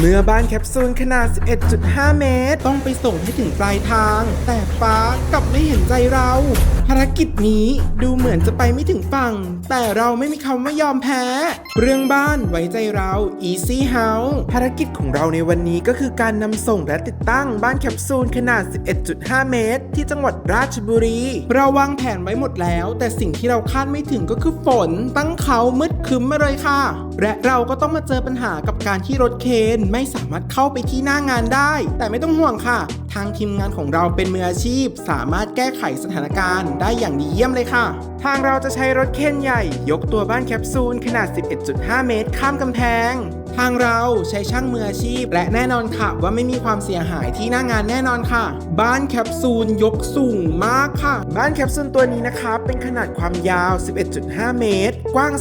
เมื่อบ้านแคปซูลขนาด 11.5 เมตร ต้องไปส่งให้ถึงปลายทาง แต่ฟ้ากลับไม่เห็นใจเราภารกิจนี้ดูเหมือนจะไปไม่ถึงฝั่ง แต่เราไม่มีคำว่ายอมแพ้ เรื่องบ้านไว้ใจเรา Easy House ภารกิจของเราในวันนี้ก็คือการนำส่งและติดตั้งบ้านแคปซูลขนาด 11.5 เมตร ที่จังหวัดราชบุรี เราวางแผนไว้หมดแล้ว แต่สิ่งที่เราคาดไม่ถึงก็คือฝน ตั้งเขามืดคึ้มมาเลยค่ะ และเราก็ต้องมาเจอปัญหากับการที่รถเคนไม่สามารถเข้าไปที่หน้างานได้ แต่ไม่ต้องห่วงค่ะ ทางทีมงานของเราเป็นมืออาชีพ สามารถแก้ไขสถานการณ์ได้อย่างดีเยี่ยมเลยค่ะ ทางเราจะใช้รถเคนใหญ่ ยกตัวบ้านแคปซูลขนาด 11.5 เมตร ข้ามกำแพง ทางเราใช้ช่างมืออาชีพ และแน่นอนค่ะ ว่าไม่มีความเสียหายที่หน้างานแน่นอนค่ะ บ้านแคปซูลยกสูงมากค่ะ บ้านแคปซูลตัวนี้นะคะ เป็นขนาดความยาว 11.5 เมตร กว้าง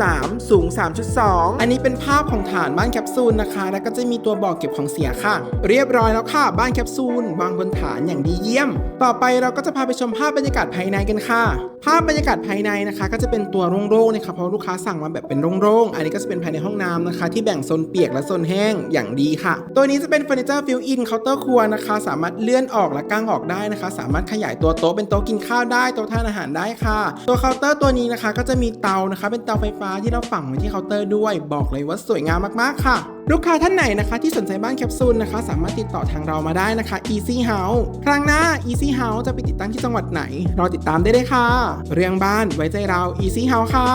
3.3 สูง 3.2 อันนี้เป็นภาพของฐานบ้านแคปซูลนะคะ แล้วก็จะมีตัวบอกเก็บของเสียค่ะ เรียบร้อยแล้วค่ะ บ้านแคปซูลวางบนฐานอย่างดีเยี่ยม ต่อไปเราก็จะพาไปชมภาพบรรยากาศภายในกันค่ะ ภาพบรรยากาศภายในนะคะ ก็จะเป็นตัวโล่งๆนะคะเพราะลูกค้าสั่งมาแบบเป็นโล่งๆ อันนี้ก็จะเป็นภายในห้องน้ำนะคะ ที่แบ่งโซนเปียกและโซนแห้งอย่างดีค่ะ ตัวนี้จะเป็นเฟอร์นิเจอร์ฟิลอินเคาน์เตอร์ครัวนะคะ สามารถเลื่อนออกและกางออกได้นะคะ สามารถขยายตัวโต๊ะเป็นโต๊ะกินข้าวได้โต๊ะทานอาหารได้ค่ะ ตัวเคาน์เตอร์ตัวนี้นะคะ ก็จะมีเตานะคะ เป็นเตาไฟฟ้าที่เราฝังไว้ที่เคาน์เตอร์ด้วย บอกเลยว่าสวยงามมากๆค่ะ ลูกค้าท่านไหนนะคะ ที่สนใจบ้านแคปซูลนะคะ สามารถติดต่อทางเรามาได้นะคะ Easy House ครั้งหน้า Easy House จะไปติดตั้งที่จังหวัดไหน รอติดตามได้เลยค่ะ เรื่องบ้านไว้ใจเรา Easy House ค่ะ